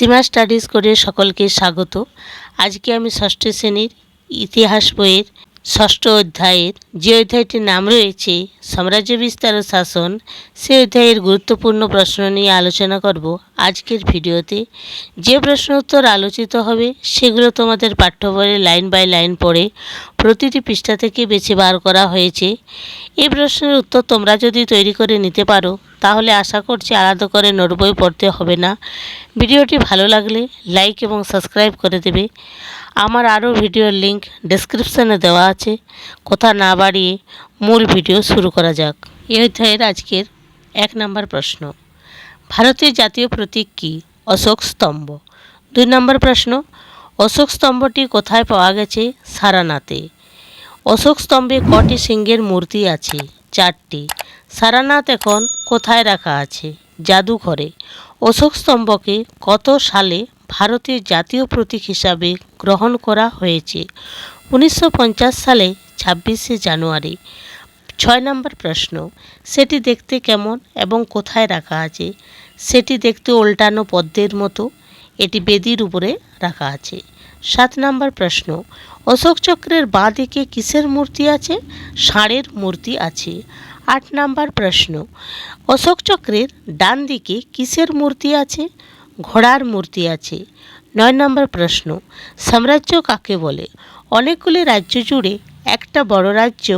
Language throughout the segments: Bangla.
সীমা স্টাডিজ করে সকলকে স্বাগত। আজকে আমি ষষ্ঠ শ্রেণির ইতিহাস বইয়ের ষষ্ঠ অধ্যায়ের যে অধ্যায়টির নাম রয়েছে সাম্রাজ্য বিস্তার ও শাসন, সে অধ্যায়ের গুরুত্বপূর্ণ প্রশ্ন নিয়ে আলোচনা করব আজকের ভিডিওতে। যে প্রশ্ন উত্তর আলোচিত হবে, সেগুলো তোমাদের পাঠ্য বইয়ে লাইন বাই লাইন পড়ে প্রতিটি পৃষ্ঠা থেকে বেছে বার করা হয়েছে। এই প্রশ্নের উত্তর তোমরা যদি তৈরি করে নিতে পারো, তাহলে আশা করছি আলাদা করে নোট বই পড়তে হবে না। ভিডিওটি ভালো লাগলে লাইক এবং সাবস্ক্রাইব করে দেবে। আমার আরও ভিডিওর লিংক ডেসক্রিপশানে দেওয়া আছে। কথা না বাড়িয়ে মূল ভিডিও শুরু করা যাক। এই অধ্যায়ের আজকের এক নম্বর প্রশ্ন। ভারতের জাতীয় প্রতীক কী? অশোক স্তম্ভ। দুই নম্বর প্রশ্ন। অশোক স্তম্ভটি কোথায় পাওয়া গেছে? সারানাথে। অশোক স্তম্ভে কটি সিংহের মূর্তি আছে? চারটি। সারানাথ এখন কোথায় রাখা আছে? জাদুঘরে। অশোক স্তম্ভকে কত সালে ভারতের জাতীয় প্রতীক হিসাবে গ্রহণ করা হয়েছে। উনিশশো পঞ্চাশ সালে ছাব্বিশে জানুয়ারি। ছয় নম্বর প্রশ্ন, সেটি দেখতে কেমন এবং কোথায় রাখা আছে? সেটি দেখতে উল্টানো পদ্মের মতো, এটি বেদির উপরে রাখা আছে। সাত নম্বর প্রশ্ন, অশোক চক্রের বাঁ দিকে কিসের মূর্তি আছে? ষাঁড়ের মূর্তি আছে। আট নম্বর প্রশ্ন, অশোক চক্রের ডান দিকে কিসের মূর্তি আছে? ঘোড়ার মূর্তি আছে। নয় নম্বর প্রশ্ন, সাম্রাজ্য কাকে বলে? অনেকগুলি রাজ্য জুড়ে একটা বড় রাজ্য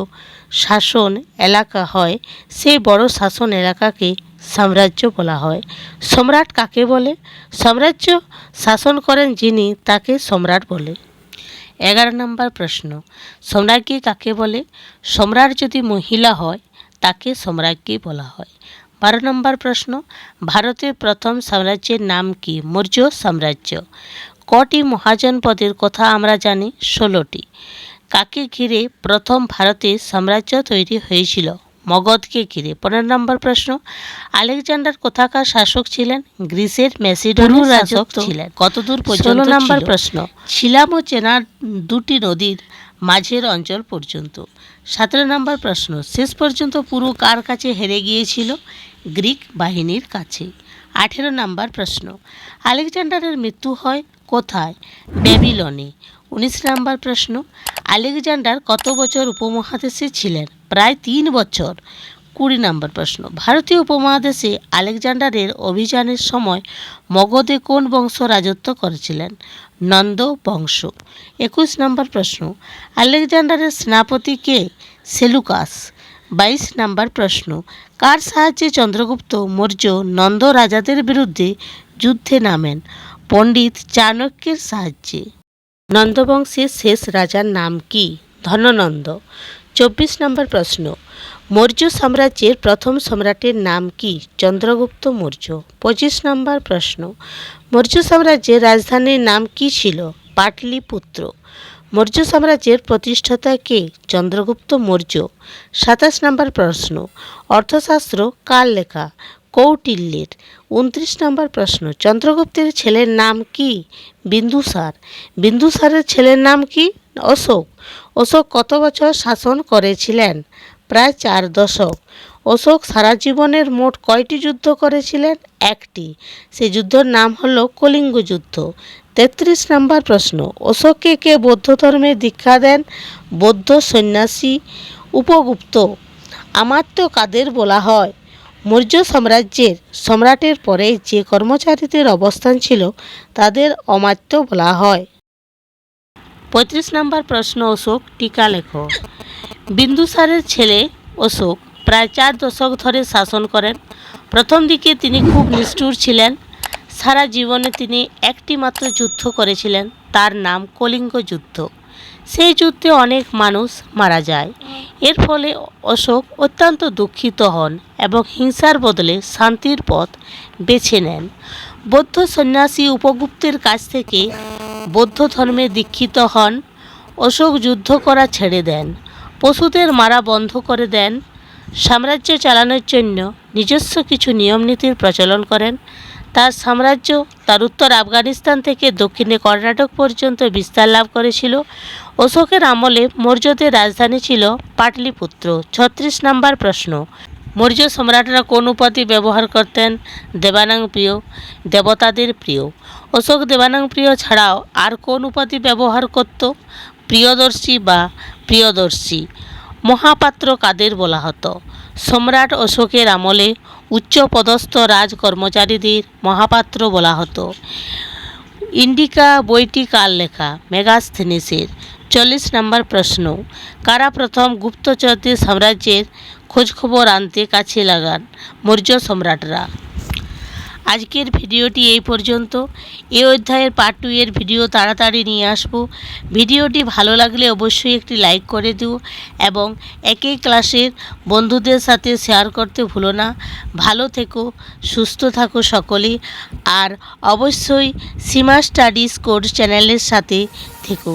শাসন এলাকা হয়, সেই বড় শাসন এলাকাকে সাম্রাজ্য বলা হয়। সম্রাট কাকে বলে? সাম্রাজ্য শাসন করেন যিনি তাকে সম্রাট বলে। এগারো নম্বর প্রশ্ন, সম্রাজ্ঞী কাকে বলে? সম্রাট যদি মহিলা হয়, তাকে সম্রাজ্ঞী বলা হয়। বারো নম্বর প্রশ্ন ভারতের প্রথম সাম্রাজ্যের নাম কি? মৌর্য সাম্রাজ্য। কটি মহাজনপদের কথা আমরা জানি? ষোলোটি। কাকে ঘিরে প্রথম ভারতে সাম্রাজ্য তৈরি হয়েছিল? মগধকে ঘিরে। পনেরো নম্বর প্রশ্ন আলেকজান্ডার কোথাকার শাসক ছিলেন? গ্রিসের মেসিডোনিয়ার শাসক ছিলেন। কতদূর পর্যন্ত নম্বর প্রশ্ন ছিলাম ও চেনার দুটি নদীর মাঝের অঞ্চল পর্যন্ত। সতেরো নম্বর প্রশ্ন শেষ পর্যন্ত পুরো কার কাছে হেরে গিয়েছিল? গ্রিক বাহিনীর কাছে। আঠেরো নাম্বার প্রশ্ন, আলেকজান্ডারের মৃত্যু হয় কোথায়? ব্যাবিলনে। উনিশ নাম্বার প্রশ্ন, আলেকজান্ডার কত বছর উপমহাদেশে ছিলেন? প্রায় তিন বছর। কুড়ি নম্বর প্রশ্ন, ভারতীয় উপমহাদেশে আলেকজান্ডারের অভিযানের সময় মগধে কোন বংশ রাজত্ব করেছিলেন? নন্দ বংশ। একুশ নম্বর প্রশ্ন, আলেকজান্ডারের সেনাপতি কে? সেলুকাস। বাইশ নাম্বার প্রশ্ন, কার সাহায্যে চন্দ্রগুপ্ত মৌর্য নন্দ রাজাদের বিরুদ্ধে যুদ্ধে নামেন? পণ্ডিত চাণক্যের সাহায্যে। নন্দবংশের শেষ রাজার নাম কি? ধননন্দ। চব্বিশ নম্বর প্রশ্ন, মৌর্য সাম্রাজ্যের প্রথম সম্রাটের নাম কি? চন্দ্রগুপ্ত মৌর্য। পঁচিশ নম্বর প্রশ্ন, মৌর্য সাম্রাজ্যের রাজধানীর নাম কি ছিল? পাটলিপুত্র। মৌর্য সাম্রাজ্যের প্রতিষ্ঠাতা কে? চন্দ্রগুপ্ত মৌর্য। সাতাশ নম্বর প্রশ্ন। অর্থশাস্ত্র কার লেখা? কৌটিল্যের। উনত্রিশ নম্বর প্রশ্ন। চন্দ্রগুপ্তের ছেলের নাম কি? বিন্দুসার। বিন্দুসারের ছেলের নাম কি? অশোক। অশোক কত বছর শাসন করেছিলেন? প্রায় চার দশক। অশোক সারা জীবনের মোট কয়টি যুদ্ধ করেছিলেন? একটি। সে যুদ্ধের নাম হলো কলিঙ্গ যুদ্ধ। তেত্রিশ নম্বর প্রশ্ন, অশোককে কে বৌদ্ধ ধর্মে দীক্ষা দেন বৌদ্ধ সন্ন্যাসী উপগুপ্ত। আমাত্য কাদের বলা হয়? মৌর্য সাম্রাজ্যের সম্রাটের পরে যে কর্মচারীদের অবস্থান ছিল, তাদের অমাত্য বলা হয়। পঁয়ত্রিশ নম্বর প্রশ্ন, অশোক, টিকা লেখো। বিন্দুসারের ছেলে অশোক প্রায় চার দশক ধরে শাসন করেন। প্রথম দিকে তিনি খুব নিষ্ঠুর ছিলেন সারা জীবনে তিনি একটি মাত্র যুদ্ধ করেছিলেন, তার নাম কলিঙ্গ যুদ্ধ। সেই যুদ্ধে অনেক মানুষ মারা যায়। এর ফলে অশোক অত্যন্ত দুঃখিত হন এবং হিংসার বদলে শান্তির পথ বেছে নেন। বৌদ্ধ সন্ন্যাসী উপগুপ্তের কাছ থেকে বৌদ্ধ ধর্মে দীক্ষিত হন, অশোক যুদ্ধ করা ছেড়ে দেন, পশুদের মারা বন্ধ করে দেন, সাম্রাজ্য চালানোর জন্য নিজস্ব কিছু নিয়মনীতির প্রচলন করেন তার সাম্রাজ্য, তার উত্তর আফগানিস্তান থেকে দক্ষিণে কর্ণাটক পর্যন্ত বিস্তার লাভ করেছিল। অশোকের আমলে মৌর্যদের রাজধানী ছিল পাটলিপুত্র। ছত্রিশ নম্বর প্রশ্ন। মৌর্য সম্রাটরা কোন উপাধি ব্যবহার করতেন? দেবানাং প্রিয়, দেবতাদের প্রিয়। অশোক দেবানাং প্রিয় ছাড়াও আর কোন উপাধি ব্যবহার করত? প্রিয়দর্শী বা প্রিয়দর্শী। মহাপাত্র কাদের বলা হতো? সম্রাট অশোকের আমলে উচ্চপদস্থ রাজ কর্মচারীদের মহাপাত্র বলা হতো। ইন্ডিকা বইটি কার লেখা? মেগাস্থেনিসের। চল্লিশ নম্বর প্রশ্ন। কারা প্রথম গুপ্তচরদের সাম্রাজ্যের খোঁজখবর আনতে কাছে লাগান? মৌর্য সম্রাটরা। আজকের ভিডিওটি এই পর্যন্ত। এই অধ্যায়ের পার্ট টু এর ভিডিও তাড়াতাড়ি নিয়ে আসব। ভিডিওটি ভালো লাগলে অবশ্যই একটি লাইক করে দিও এবং একই ক্লাসের বন্ধুদের সাথে শেয়ার করতে ভুলো না। ভালো থেকো, সুস্থ থাকো সকলে আর অবশ্যই সীমা স্টাডিজ কোর্স চ্যানেলের সাথে থেকো।